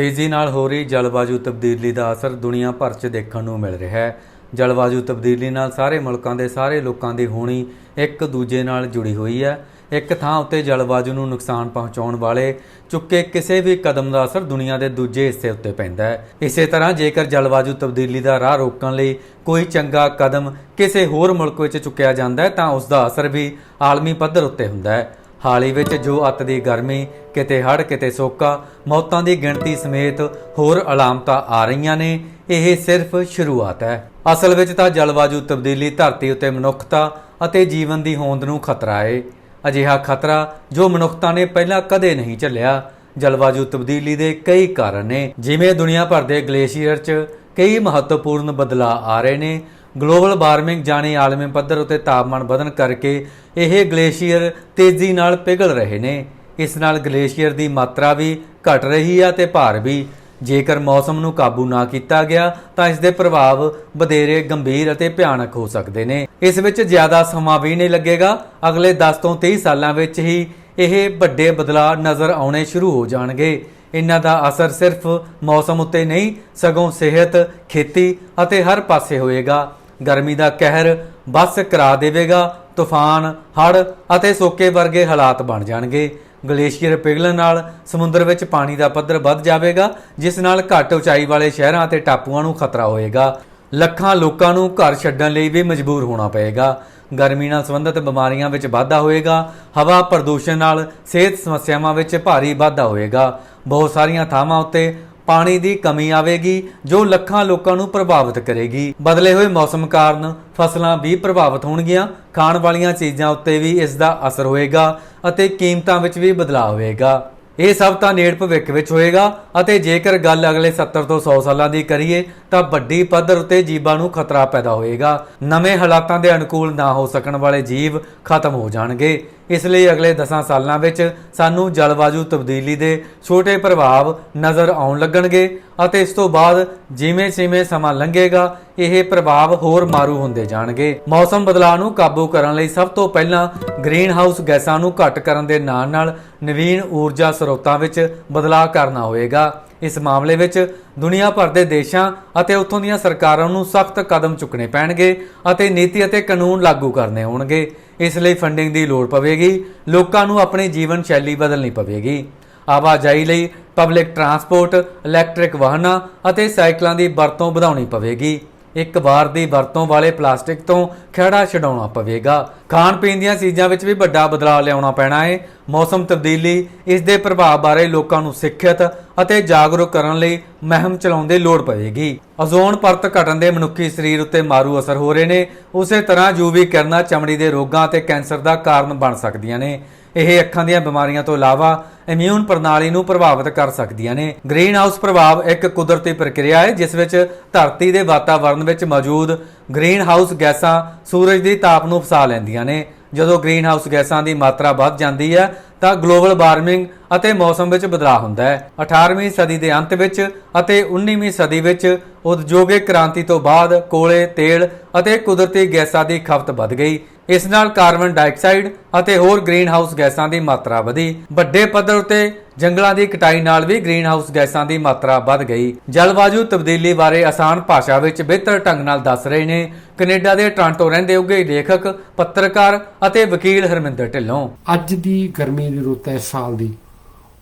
ਤੇਜ਼ੀ ਨਾਲ ਹੋ ਰਹੀ ਜਲਵਾਯੂ ਤਬਦੀਲੀ ਦਾ ਅਸਰ ਦੁਨੀਆ ਭਰ 'ਚ ਦੇਖਣ ਨੂੰ ਮਿਲ ਰਿਹਾ ਹੈ। ਜਲਵਾਯੂ ਤਬਦੀਲੀ ਨਾਲ ਸਾਰੇ ਮੁਲਕਾਂ ਦੇ ਸਾਰੇ ਲੋਕਾਂ ਦੀ ਹੋਣੀ ਇੱਕ ਦੂਜੇ ਨਾਲ ਜੁੜੀ ਹੋਈ ਹੈ। ਇੱਕ ਥਾਂ ਉੱਤੇ ਜਲਵਾਯੂ ਨੂੰ ਨੁਕਸਾਨ ਪਹੁੰਚਾਉਣ ਵਾਲੇ ਚੁੱਕੇ ਕਿਸੇ ਵੀ ਕਦਮ ਦਾ ਅਸਰ ਦੁਨੀਆ ਦੇ ਦੂਜੇ ਹਿੱਸੇ ਉੱਤੇ ਪੈਂਦਾ ਹੈ। ਇਸੇ ਤਰ੍ਹਾਂ ਜੇਕਰ ਜਲਵਾਯੂ ਤਬਦੀਲੀ ਦਾ ਰਾਹ ਰੋਕਣ ਲਈ ਕੋਈ ਚੰਗਾ ਕਦਮ ਕਿਸੇ ਹੋਰ ਮੁਲਕ ਵਿੱਚ ਚੁੱਕਿਆ ਜਾਂਦਾ ਹੈ, ਤਾਂ ਉਸ ਦਾ ਅਸਰ ਵੀ ਆਲਮੀ ਪੱਧਰ ਉੱਤੇ ਹੁੰਦਾ ਹੈ। ਹਾਲ ਹੀ ਵਿੱਚ ਜੋ ਅੱਤ ਦੀ ਗਰਮੀ, ਕਿਤੇ ਹੜ੍ਹ, ਕਿਤੇ ਸੋਕਾ, ਮੌਤਾਂ ਦੀ ਗਿਣਤੀ ਸਮੇਤ ਹੋਰ ਅਲਾਮਤਾਂ ਆ ਰਹੀਆਂ ਨੇ, ਇਹ ਸਿਰਫ ਸ਼ੁਰੂਆਤ ਹੈ। ਅਸਲ ਵਿੱਚ ਤਾਂ ਜਲਵਾਯੂ ਤਬਦੀਲੀ ਧਰਤੀ ਉੱਤੇ ਮਨੁੱਖਤਾ ਅਤੇ ਜੀਵਨ ਦੀ ਹੋਂਦ ਨੂੰ ਖਤਰਾ ਹੈ ਅਜਿਹਾ ਖਤਰਾ ਜੋ ਮਨੁੱਖਤਾ ਨੇ ਪਹਿਲਾਂ ਕਦੇ ਨਹੀਂ ਝੱਲਿਆ, ਜਲਵਾਯੂ ਤਬਦੀਲੀ ਦੇ ਕਈ ਕਾਰਨ ਨੇ। ਜਿਵੇਂ ਦੁਨੀਆ ਭਰ ਦੇ ਗਲੇਸ਼ੀਅਰ 'ਚ ਕਈ ਮਹੱਤਵਪੂਰਨ ਬਦਲਾਅ ਆ ਰਹੇ ਨੇ ਗਲੋਬਲ ਵਾਰਮਿੰਗ ਜਾਣੀ ਆਲਮੀ ਪੱਧਰ ਉਤੇ ਤਾਪਮਾਨ ਵਧਣ ਕਰਕੇ ਇਹ ਗਲੇਸ਼ੀਅਰ ਤੇਜ਼ੀ ਨਾਲ ਪਿਘਲ ਰਹੇ ਨੇ। ਇਸ ਨਾਲ ਗਲੇਸ਼ੀਅਰ ਦੀ ਮਾਤਰਾ ਵੀ ਘਟ ਰਹੀ ਹੈ ਤੇ ਭਾਰ ਵੀ। ਜੇਕਰ ਮੌਸਮ ਨੂੰ ਕਾਬੂ ਨਾ ਕੀਤਾ ਗਿਆ, ਤਾਂ ਇਸ ਦੇ ਪ੍ਰਭਾਵ ਵਧੇਰੇ ਗੰਭੀਰ ਅਤੇ ਭਿਆਨਕ ਹੋ ਸਕਦੇ ਨੇ। ਇਸ ਵਿੱਚ ਜ਼ਿਆਦਾ ਸਮਾਂ ਵੀ ਨਹੀਂ ਲੱਗੇਗਾ। ਅਗਲੇ 10 ਤੋਂ 30 ਸਾਲਾਂ ਵਿੱਚ ਹੀ ਇਹ ਵੱਡੇ ਬਦਲਾਅ ਨਜ਼ਰ ਆਉਣੇ ਸ਼ੁਰੂ ਹੋ ਜਾਣਗੇ। ਇਹਨਾਂ ਦਾ ਅਸਰ ਸਿਰਫ ਮੌਸਮ ਉੱਤੇ ਨਹੀਂ, ਸਗੋਂ ਸਿਹਤ, ਖੇਤੀ ਅਤੇ ਹਰ ਪਾਸੇ ਹੋਏਗਾ। ਗਰਮੀ ਦਾ ਕਹਿਰ ਬਸ ਕਰਾ ਦੇਵੇਗਾ, ਤੂਫਾਨ, ਹੜ੍ਹ ਅਤੇ ਸੋਕੇ ਵਰਗੇ ਹਾਲਾਤ ਬਣ ਜਾਣਗੇ। ਗਲੇਸ਼ੀਅਰ ਪਿਘਲਣ ਨਾਲ ਸਮੁੰਦਰ ਵਿੱਚ ਪਾਣੀ ਦਾ ਪੱਧਰ ਵੱਧ ਜਾਵੇਗਾ, ਜਿਸ ਨਾਲ ਘੱਟ ਉਚਾਈ ਵਾਲੇ ਸ਼ਹਿਰਾਂ ਅਤੇ ਟਾਪੂਆਂ ਨੂੰ ਖਤਰਾ ਹੋਏਗਾ। ਲੱਖਾਂ ਲੋਕਾਂ ਨੂੰ ਘਰ ਛੱਡਣ ਲਈ ਵੀ ਮਜਬੂਰ ਹੋਣਾ ਪਏਗਾ। ਗਰਮੀ ਨਾਲ ਸੰਬੰਧਿਤ ਬਿਮਾਰੀਆਂ ਵਿੱਚ ਵਾਧਾ ਹੋਏਗਾ, ਹਵਾ ਪ੍ਰਦੂਸ਼ਣ ਨਾਲ ਸਿਹਤ ਸਮੱਸਿਆਵਾਂ ਵਿੱਚ ਭਾਰੀ ਵਾਧਾ ਹੋਏਗਾ। ਬਹੁਤ ਸਾਰੀਆਂ ਥਾਵਾਂ ਉੱਤੇ ਪਾਣੀ ਦੀ ਕਮੀ ਆਵੇਗੀ, ਜੋ ਲੱਖਾਂ ਲੋਕਾਂ ਨੂੰ ਪ੍ਰਭਾਵਿਤ ਕਰੇਗੀ। ਬਦਲੇ ਹੋਏ ਮੌਸਮ ਕਾਰਨ ਫਸਲਾਂ ਵੀ ਪ੍ਰਭਾਵਿਤ ਹੋਣਗੀਆਂ। ਖਾਣ ਵਾਲੀਆਂ ਚੀਜ਼ਾਂ ਉੱਤੇ ਵੀ ਇਸ ਦਾ ਅਸਰ ਹੋਏਗਾ ਅਤੇ ਕੀਮਤਾਂ ਵਿੱਚ ਵੀ ਬਦਲਾਅ ਹੋਏਗਾ। ਇਹ ਸਭ ਤਾਂ ਨੇੜ ਭਵਿੱਖ ਵਿੱਚ ਹੋਏਗਾ ਅਤੇ ਜੇਕਰ ਗੱਲ ਅਗਲੇ 70 ਤੋਂ 100 ਸਾਲਾਂ ਦੀ ਕਰੀਏ, ਤਾਂ ਵੱਡੀ ਪੱਧਰ ਉਤੇ ਜੀਵਾਂ ਨੂੰ ਖਤਰਾ ਪੈਦਾ ਹੋਏਗਾ। ਨਵੇਂ ਹਾਲਾਤਾਂ ਦੇ ਅਨੁਕੂਲ ਨਾ ਹੋ ਸਕਣ ਵਾਲੇ ਜੀਵ ਖਤਮ ਹੋ ਜਾਣਗੇ। ਇਸ ਲਈ ਅਗਲੇ 10 ਸਾਲਾਂ ਵਿੱਚ ਸਾਨੂੰ ਜਲਵਾਯੂ ਤਬਦੀਲੀ ਦੇ ਛੋਟੇ ਪ੍ਰਭਾਵ ਨਜ਼ਰ ਆਉਣ ਲੱਗਣਗੇ ਅਤੇ ਇਸ ਤੋਂ ਬਾਅਦ ਜਿਵੇਂ-ਜਿਵੇਂ ਸਮਾਂ ਲੰਘੇਗਾ, ਇਹ ਪ੍ਰਭਾਵ ਹੋਰ ਮਾਰੂ ਹੁੰਦੇ ਜਾਣਗੇ। ਮੌਸਮ ਬਦਲਾਅ ਨੂੰ ਕਾਬੂ ਕਰਨ ਲਈ ਸਭ ਤੋਂ ਪਹਿਲਾਂ ਗ੍ਰੀਨ ਹਾਊਸ ਗੈਸਾਂ ਨੂੰ ਘੱਟ ਕਰਨ ਦੇ ਨਾਲ-ਨਾਲ ਨਵੀਨ ਊਰਜਾ ਸਰੋਤਾਂ ਵਿੱਚ ਬਦਲਾਅ ਕਰਨਾ ਹੋਵੇਗਾ। ਇਸ ਮਾਮਲੇ ਵਿੱਚ ਦੁਨੀਆ ਭਰ ਦੇ ਦੇਸ਼ਾਂ ਅਤੇ ਉੱਥੋਂ ਦੀਆਂ ਸਰਕਾਰਾਂ ਨੂੰ ਸਖਤ ਕਦਮ ਚੁੱਕਣੇ ਪੈਣਗੇ ਅਤੇ ਨੀਤੀ ਅਤੇ ਕਾਨੂੰਨ ਲਾਗੂ ਕਰਨੇ ਹੋਣਗੇ। ਇਸ ਲਈ ਫੰਡਿੰਗ ਦੀ ਲੋੜ ਪਵੇਗੀ। ਲੋਕਾਂ ਨੂੰ ਆਪਣੀ ਜੀਵਨ ਸ਼ੈਲੀ ਬਦਲਣੀ ਪਵੇਗੀ। ਆਵਾਜਾਈ ਲਈ ਪਬਲਿਕ ਟਰਾਂਸਪੋਰਟ ਇਲੈਕਟ੍ਰਿਕ ਵਾਹਨਾਂ ਅਤੇ ਸਾਈਕਲਾਂ ਦੀ ਵਰਤੋਂ ਵਧਾਉਣੀ ਪਵੇਗੀ। ਇੱਕ ਵਾਰ ਦੀ ਵਰਤੋਂ ਵਾਲੇ ਪਲਾਸਟਿਕ ਤੋਂ ਖਹਿੜਾ ਛਡਾਉਣਾ ਪਵੇਗਾ। ਖਾਣ ਪੀਣ ਦੀਆਂ ਚੀਜ਼ਾਂ ਵਿੱਚ ਵੀ ਵੱਡਾ ਬਦਲਾਅ ਲਿਆਉਣਾ ਪੈਣਾ ਹੈ ਮੌਸਮ ਤਬਦੀਲੀ, ਇਸ ਦੇ ਪ੍ਰਭਾਵ ਬਾਰੇ ਲੋਕਾਂ ਨੂੰ ਸਿੱਖਿਅਤ ਅਤੇ ਜਾਗਰੂਕ ਕਰਨ ਲਈ ਮਹਿਮ ਚਲਾਉਣ ਦੀ ਲੋੜ ਪਵੇਗੀ। ਓਜ਼ੋਨ ਪਰਤ ਘਟਣ ਦੇ ਮਨੁੱਖੀ ਸਰੀਰ ਉੱਤੇ ਮਾਰੂ ਅਸਰ ਹੋ ਰਹੇ ਨੇ। ਉਸੇ ਤਰ੍ਹਾਂ ਯੂਵੀ ਕਿਰਨਾਂ ਚਮੜੀ ਦੇ ਰੋਗਾਂ ਅਤੇ ਕੈਂਸਰ ਦਾ ਕਾਰਨ ਬਣ ਸਕਦੀਆਂ ਨੇ। ਇਹ ਅੱਖਾਂ ਦੀਆਂ ਬਿਮਾਰੀਆਂ ਤੋਂ ਇਲਾਵਾ ਇਮਿਊਨ ਪ੍ਰਣਾਲੀ ਨੂੰ ਪ੍ਰਭਾਵਿਤ ਕਰ ਸਕਦੀਆਂ ਨੇ। ਗ੍ਰੀਨ ਹਾਊਸ ਪ੍ਰਭਾਵ ਇੱਕ ਕੁਦਰਤੀ ਪ੍ਰਕਿਰਿਆ ਹੈ, ਜਿਸ ਵਿੱਚ ਧਰਤੀ ਦੇ ਵਾਤਾਵਰਣ ਵਿੱਚ ਮੌਜੂਦ ਗ੍ਰੀਨ ਹਾਊਸ ਗੈਸਾਂ ਸੂਰਜ ਦੀ ਤਾਪ ਨੂੰ ਫਸਾ ਲੈਂਦੀਆਂ ਨੇ। ਜਦੋਂ ਗ੍ਰੀਨ ਹਾਊਸ ਗੈਸਾਂ ਦੀ ਮਾਤਰਾ ਵੱਧ ਜਾਂਦੀ ਹੈ, ਤਾਂ ਗਲੋਬਲ ਵਾਰਮਿੰਗ ਅਤੇ ਮੌਸਮ ਵਿੱਚ ਬਦਲਾਅ ਹੁੰਦਾ ਹੈ। 18ਵੀਂ ਸਦੀ ਦੇ ਅੰਤ ਵਿੱਚ ਅਤੇ 19ਵੀਂ ਸਦੀ ਵਿੱਚ ਉਦਯੋਗਿਕ ਕ੍ਰਾਂਤੀ ਤੋਂ ਬਾਅਦ ਕੋਲੇ, ਤੇਲ ਅਤੇ ਕੁਦਰਤੀ ਗੈਸਾਂ ਦੀ ਖਪਤ ਵੱਧ ਗਈ। ਇਸ ਨਾਲ ਕਾਰਬਨ ਡਾਈਆਕਸਾਈਡ ਅਤੇ ਹੋਰ ਗ੍ਰੀਨ ਹਾਊਸ ਗੈਸਾਂ ਦੀ ਮਾਤਰਾ ਵਧੀ। ਵੱਡੇ ਪੱਧਰ ਉਤੇ ਜੰਗਲਾਂ ਦੀ ਕਟਾਈ ਨਾਲ ਵੀ ਗ੍ਰੀਨ ਹਾਊਸ ਗੈਸਾਂ ਦੀ ਮਾਤਰਾ ਵੱਧ ਗਈ। ਜਲਵਾਯੂ ਤਬਦੀਲੀ ਬਾਰੇ ਆਸਾਨ ਭਾਸ਼ਾ ਵਿੱਚ ਬਿਹਤਰ ਢੰਗ ਨਾਲ ਦੱਸ ਰਹੇ ਨੇ ਕੈਨੇਡਾ ਦੇ ਟੋਰਾਂਟੋ ਰਹਿੰਦੇ ਉੱਘੇ ਲੇਖਕ, ਪੱਤਰਕਾਰ ਅਤੇ ਵਕੀਲ ਹਰਮਿੰਦਰ ਢਿੱਲੋਂ। ਅੱਜ ਦੀ ਗਰਮੀ ਦੀ ਰੁੱਤ ਹੈ ਸਾਲ ਦੀ।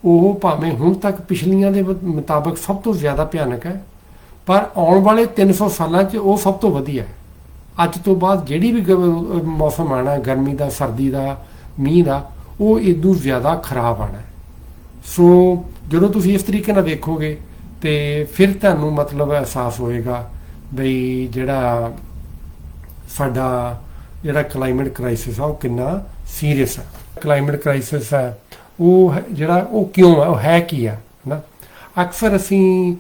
ਉਹ ਭਾਵੇਂ ਹੁਣ ਤੱਕ ਪਿਛਲੀਆਂ ਦੇ ਮੁਤਾਬਕ ਸਭ ਤੋਂ ਜ਼ਿਆਦਾ ਭਿਆਨਕ ਹੈ, ਪਰ ਆਉਣ ਵਾਲੇ 300 ਸਾਲਾਂ 'ਚ ਉਹ ਸਭ ਤੋਂ ਵਧੀਆ ਹੈ। ਅੱਜ ਤੋਂ ਬਾਅਦ ਜਿਹੜੀ ਵੀ ਗ- ਮੌਸਮ ਆਣਾ, ਗਰਮੀ ਦਾ, ਸਰਦੀ ਦਾ, ਮੀਂਹ ਦਾ, ਉਹ ਇਦੋਂ ਜ਼ਿਆਦਾ ਖਰਾਬ ਆਣਾ। ਸੋ ਜਦੋਂ ਤੁਸੀਂ ਇਸ ਤਰੀਕੇ ਨਾਲ ਵੇਖੋਗੇ, ਤੇ ਫਿਰ ਤੁਹਾਨੂੰ ਮਤਲਬ ਅਹਿਸਾਸ ਹੋਏਗਾ ਬਈ ਜਿਹੜਾ ਸਾਡਾ ਜਿਹੜਾ ਕਲਾਈਮੇਟ ਕ੍ਰਾਈਸਿਸ ਆ, ਉਹ ਕਿੰਨਾ ਸੀਰੀਅਸ ਆ। ਕਲਾਈਮੇਟ ਕ੍ਰਾਈਸਿਸ ਹੈ ਉਹ ਹੈ- ਜਿਹੜਾ ਉਹ ਕਿਉਂ ਆ, ਉਹ ਹੈ ਕੀ ਆ ਨਾ ਅਕਸਰ ਅਸੀਂ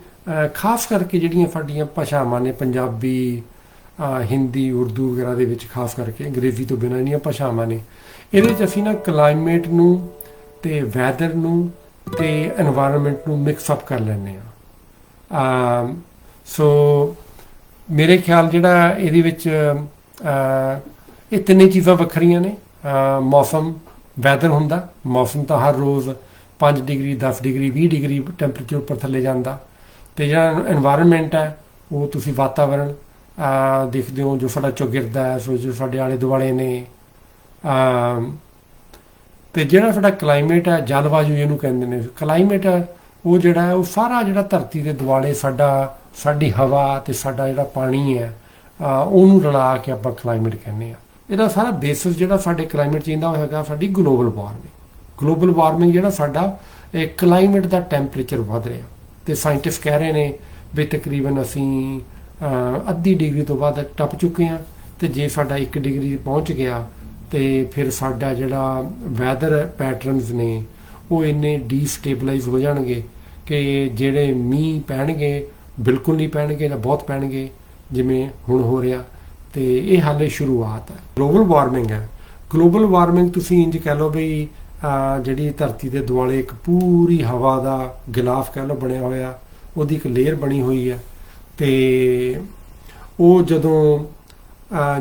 ਖਾਸ ਕਰਕੇ ਜਿਹੜੀਆਂ ਸਾਡੀਆਂ ਭਾਸ਼ਾਵਾਂ ਨੇ, ਪੰਜਾਬੀ ਹਿੰਦੀ, ਉਰਦੂ ਵਗੈਰਾ ਦੇ ਵਿੱਚ, ਖਾਸ ਕਰਕੇ ਅੰਗਰੇਜ਼ੀ ਤੋਂ ਬਿਨਾਂ ਨਹੀਂ ਭਾਸ਼ਾਵਾਂ ਨੇ। ਇਹਦੇ ਵਿੱਚ ਅਸੀਂ ਨਾ ਕਲਾਈਮੇਟ ਨੂੰ ਤੇ ਵੈਦਰ ਨੂੰ ਤੇ এনवायरमेंट ਨੂੰ ਮਿਕਸ ਅਪ ਕਰ ਲੈਂਦੇ ਆ ਆ ਸੋ ਮੇਰੇ ਖਿਆਲ ਜਿਹੜਾ ਇਹਦੇ ਵਿੱਚ ਇਹ ਤਿੰਨੇ ਚੀਜ਼ਾਂ ਵੱਖਰੀਆਂ ਨੇ। ਮੌਸਮ ਵੈਦਰ ਹੁੰਦਾ, ਮੌਸਮ ਤਾਂ ਹਰ ਰੋਜ਼ 5 ਡਿਗਰੀ 10 ਡਿਗਰੀ 20 ਡਿਗਰੀ ਟੈਂਪਰੇਚਰ ਉੱਪਰ ਥੱਲੇ ਜਾਂਦਾ। ਤੇ ਜਿਹੜਾ এনवायरमेंट ਹੈ, ਉਹ ਤੁਸੀਂ ਵਾਤਾਵਰਣ ਆ ਦੇਖਦੇ ਹੋ ਜੋ ਸਾਡਾ ਚੌਗਿਰਦਾ ਹੈ, ਸੋ ਜੋ ਸਾਡੇ ਆਲੇ ਦੁਆਲੇ ਨੇ, ਆ, ਤੇ ਜਿਹੜਾ ਸਾਡਾ ਕਲਾਈਮੇਟ ਹੈ, ਜਲਵਾਯੂ ਇਹਨੂੰ ਕਹਿੰਦੇ ਨੇ। ਕਲਾਈਮੇਟ ਉਹ ਜਿਹੜਾ ਉਹ ਸਾਰਾ ਜਿਹੜਾ ਧਰਤੀ ਦੇ ਦੁਆਲੇ ਸਾਡਾ, ਸਾਡੀ ਹਵਾ ਤੇ ਸਾਡਾ ਜਿਹੜਾ ਪਾਣੀ ਹੈ ਉਹਨੂੰ ਰਲਾ ਕੇ ਆਪਾਂ ਕਲਾਈਮੇਟ ਕਹਿੰਦੇ ਆ ਇਹਦਾ ਸਾਰਾ ਬੇਸਿਸ ਜਿਹੜਾ ਸਾਡੇ ਕਲਾਈਮੇਟ ਚੇਂਜ ਦਾ ਹੈਗਾ, ਸਾਡੀ ਗਲੋਬਲ ਵਾਰਮਿੰਗ ਗਲੋਬਲ ਵਾਰਮਿੰਗ ਜਿਹੜਾ ਸਾਡਾ, ਇਹ ਕਲਾਈਮੇਟ ਦਾ ਟੈਂਪਰੇਚਰ ਵਧ ਰਿਹਾ। ਤੇ ਸਾਇੰਟਿਸਟ ਕਹਿ ਰਹੇ ਨੇ ਵੀ ਤਕਰੀਬਨ ਅਸੀਂ ਅੱਧੀ ਡਿਗਰੀ ਤੋਂ ਵੱਧ ਟੱਪ ਚੁੱਕੇ ਹਾਂ ਤੇ ਜੇ ਸਾਡਾ 1 ਡਿਗਰੀ ਪਹੁੰਚ ਗਿਆ ਤੇ ਫਿਰ ਸਾਡਾ ਜਿਹੜਾ ਵੈਦਰ ਪੈਟਰਨਸ ਨੇ ਉਹ ਇੰਨੇ ਡੀਸਟੇਬਲਾਈਜ਼ ਹੋ ਜਾਣਗੇ ਕਿ ਜਿਹੜੇ ਮੀਂਹ ਪੈਣਗੇ, ਬਿਲਕੁਲ ਨਹੀਂ ਪੈਣਗੇ ਜਾਂ ਬਹੁਤ ਪੈਣਗੇ, ਜਿਵੇਂ ਹੁਣ ਹੋ ਰਿਹਾ। ਤੇ ਇਹ ਹਾਲੇ ਸ਼ੁਰੂਆਤ ਹੈ। ਗਲੋਬਲ ਵਾਰਮਿੰਗ ਹੈ। ਗਲੋਬਲ ਵਾਰਮਿੰਗ ਤੁਸੀਂ ਇੰਜ ਕਹਿ ਲਓ ਵੀ ਜਿਹੜੀ ਧਰਤੀ ਦੇ ਦੁਆਲੇ ਇੱਕ ਪੂਰੀ ਹਵਾ ਦਾ ਗਿਲਾਫ ਕਹਿ ਲਓ ਬਣਿਆ ਹੋਇਆ, ਉਹਦੀ ਇੱਕ ਲੇਅਰ ਬਣੀ ਹੋਈ ਹੈ। ਤੇ ਉਹ ਜਦੋਂ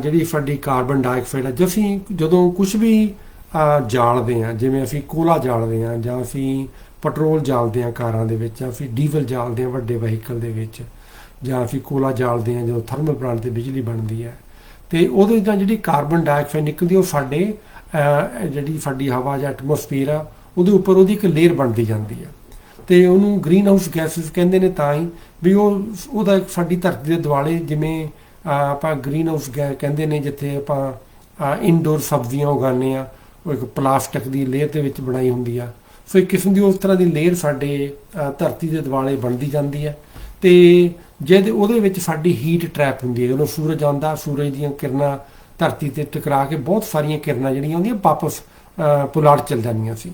ਜਿਹੜੀ ਸਾਡੀ ਕਾਰਬਨ ਡਾਈਆਕਸਾਈਡ ਹੈ ਜਦੋਂ ਅਸੀਂ ਜਦੋਂ ਕੁਝ ਵੀ ਜਾਲਦੇ ਹਾਂ, ਜਿਵੇਂ ਅਸੀਂ ਕੋਲਾ ਜਾਲਦੇ ਹਾਂ, ਜਾਂ ਅਸੀਂ ਪੈਟਰੋਲ ਜਾਲਦੇ ਹਾਂ ਕਾਰਾਂ ਦੇ ਵਿੱਚ, ਜਾਂ ਅਸੀਂ ਡੀਜ਼ਲ ਜਾਲਦੇ ਹਾਂ ਵੱਡੇ ਵਹੀਕਲ ਦੇ ਵਿੱਚ, ਜਾਂ ਅਸੀਂ ਕੋਲਾ ਜਾਲਦੇ ਹਾਂ ਜਦੋਂ ਥਰਮਲ ਪਲਾਂਟ ਤੇ ਬਿਜਲੀ ਬਣਦੀ ਹੈ, ਤੇ ਉਹਦੇ ਨਾਲ ਜਿਹੜੀ ਕਾਰਬਨ ਡਾਈਆਕਸਾਈਡ ਨਿਕਲਦੀ ਉਹ ਸਾਡੇ ਜਿਹੜੀ ਸਾਡੀ ਹਵਾ ਜਾਂ ਐਟਮੋਸਫੀਅਰ ਆ, ਉਹਦੇ ਉੱਪਰ ਉਹਦੀ ਇੱਕ ਲੇਅਰ ਬਣਦੀ ਜਾਂਦੀ ਆ ਤੇ ਉਹਨੂੰ ਗ੍ਰੀਨ ਹਾਊਸ ਗੈਸਸ ਕਹਿੰਦੇ ਨੇ ਤਾਂ ਹੀ ਵੀ ਉਹ ਉਹਦਾ ਇੱਕ ਸਾਡੀ ਧਰਤੀ ਦੇ ਦੁਆਲੇ ਜਿਵੇਂ ਆਪਾਂ ਗ੍ਰੀਨ ਹਾਊਸ ਕਹਿੰਦੇ ਨੇ ਜਿੱਥੇ ਆਪਾਂ ਇਨਡੋਰ ਸਬਜ਼ੀਆਂ ਉਗਾਉਂਦੇ ਆ ਉਹ ਇੱਕ ਪਲਾਸਟਿਕ ਦੀ ਲੇਅਰ ਦੇ ਵਿੱਚ ਬਣਾਈ ਹੁੰਦੀ ਆ। ਸੋ ਇੱਕ ਕਿਸਮ ਦੀ ਉਸ ਤਰ੍ਹਾਂ ਦੀ ਲੇਅਰ ਸਾਡੇ ਧਰਤੀ ਦੇ ਦੁਆਲੇ ਬਣਦੀ ਜਾਂਦੀ ਹੈ ਤੇ ਜਦ ਉਹਦੇ ਵਿੱਚ ਸਾਡੀ ਹੀਟ ਟਰੈਪ ਹੁੰਦੀ ਹੈ। ਜਦੋਂ ਸੂਰਜ ਆਉਂਦਾ ਸੂਰਜ ਦੀਆਂ ਕਿਰਨਾਂ ਧਰਤੀ ਤੇ ਟਕਰਾ ਕੇ ਬਹੁਤ ਸਾਰੀਆਂ ਕਿਰਨਾਂ ਜਿਹੜੀਆਂ ਹੁੰਦੀਆਂ ਵਾਪਸ ਅਹ, ਪੁਲਾੜ ਚਲ ਜਾਂਦੀਆਂ ਸੀ।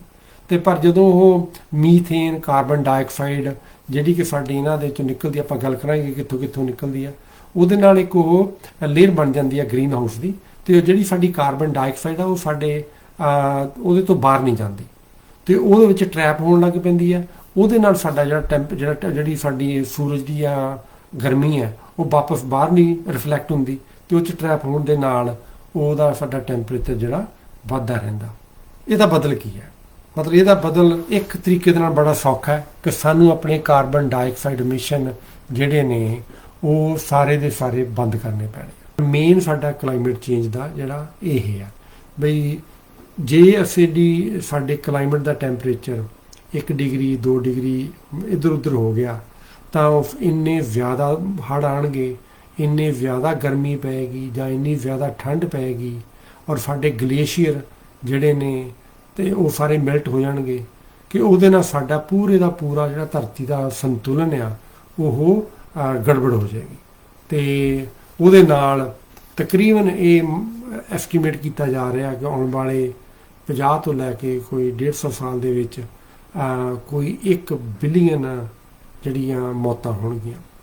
ਤੇ ਪਰ ਜਦੋਂ ਉਹ ਮੀਥੇਨ, ਕਾਰਬਨ ਡਾਈਆਕਸਾਈਡ ਜਿਹੜੀ ਕਿ ਸਾਡੀ ਇਹਨਾਂ ਦੇ ਚੋਂ ਨਿਕਲਦੀ ਆਪਾਂ ਗੱਲ ਕਰਾਂਗੇ ਕਿੱਥੋਂ ਕਿੱਥੋਂ ਨਿਕਲਦੀ ਆ, ਉਹਦੇ ਨਾਲ ਇੱਕ ਉਹ ਲੇਅਰ ਬਣ ਜਾਂਦੀ ਹੈ ਗ੍ਰੀਨ ਹਾਊਸ ਦੀ ਤੇ ਉਹ ਜਿਹੜੀ ਸਾਡੀ ਕਾਰਬਨ ਡਾਈਆਕਸਾਈਡ ਆ, ਉਹ ਸਾਡੇ ਉਹਦੇ ਤੋਂ ਬਾਹਰ ਨਹੀਂ ਜਾਂਦੀ ਤੇ ਉਹਦੇ ਵਿੱਚ ਟਰੈਪ ਹੋਣ ਲੱਗ ਪੈਂਦੀ ਹੈ ਉਹਦੇ ਨਾਲ ਸਾਡਾ ਜਿਹੜਾ ਟੈਂਪ, ਜਿਹੜਾ ਟ- ਜਿਹੜੀ ਸਾਡੀ ਸੂਰਜ ਦੀ ਆ ਗਰਮੀ ਹੈ ਉਹ ਵਾਪਸ ਬਾਹਰ ਨਹੀਂ ਰਿਫਲੈਕਟ ਹੁੰਦੀ ਤੇ ਉਹ ਚ ਟਰੈਪ ਹੋਣ ਦੇ ਨਾਲ ਉਹਦਾ ਸਾਡਾ ਟੈਂਪਰੇਚਰ ਜਿਹੜਾ ਵੱਧਦਾ ਰਹਿੰਦਾ। ਇਹਦਾ ਬਦਲ ਕੀ ਹੈ ਮਤਲਬ ਇਹਦਾ ਬਦਲ ਇੱਕ ਤਰੀਕੇ ਦੇ ਨਾਲ ਬੜਾ ਸੌਖਾ ਹੈ ਕਿ ਸਾਨੂੰ ਆਪਣੇ ਕਾਰਬਨ ਡਾਈਆਕਸਾਈਡ ਐਮਿਸ਼ਨ ਜਿਹੜੇ ਨੇ, ਉਹ ਸਾਰੇ ਦੇ ਸਾਰੇ ਬੰਦ ਕਰਨੇ ਪੈਣੇ ਮੇਨ ਸਾਡਾ ਕਲਾਈਮੇਟ ਚੇਂਜ ਦਾ ਜਿਹੜਾ ਇਹ ਹੈ। ਬਈ ਜੇ ਅਸੀਂ ਦੀ ਸਾਡੇ ਕਲਾਈਮੇਟ ਦਾ ਟੈਂਪਰੇਚਰ 1 ਡਿਗਰੀ 2 ਡਿਗਰੀ ਇਧਰ ਉਧਰ ਹੋ ਗਿਆ, ਤਾਂ ਉਹ ਇੰਨੇ ਜ਼ਿਆਦਾ ਹੜ੍ਹ ਆਣਗੇ ਇੰਨੇ ਜ਼ਿਆਦਾ ਗਰਮੀ ਪਏਗੀ ਜਾਂ ਇੰਨੀ ਜ਼ਿਆਦਾ ਠੰਡ ਪਏਗੀ ਔਰ ਸਾਡੇ ਗਲੇਸ਼ੀਅਰ ਜਿਹੜੇ ਨੇ ਤੇ ਉਹ ਸਾਰੇ ਮੈਲਟ ਹੋ ਜਾਣਗੇ ਕਿ ਉਹਦੇ ਨਾਲ ਸਾਡਾ ਪੂਰੇ ਦਾ ਪੂਰਾ ਜਿਹੜਾ ਧਰਤੀ ਦਾ ਸੰਤੁਲਨ ਆ, ਉਹ ਗੜਬੜ ਹੋ ਜਾਏਗੀ। ਤੇ ਉਹਦੇ ਨਾਲ ਤਕਰੀਬਨ ਇਹ ਐਸਟੀਮੇਟ ਕੀਤਾ ਜਾ ਰਿਹਾ ਕਿ ਆਉਣ ਵਾਲੇ 50 ਤੋਂ ਲੈ ਕੇ ਕੋਈ 150 ਸਾਲ ਦੇ ਵਿੱਚ ਕੋਈ 1 ਬਿਲੀਅਨ ਜਿਹੜੀਆਂ ਮੌਤਾਂ ਹੋਣਗੀਆਂ।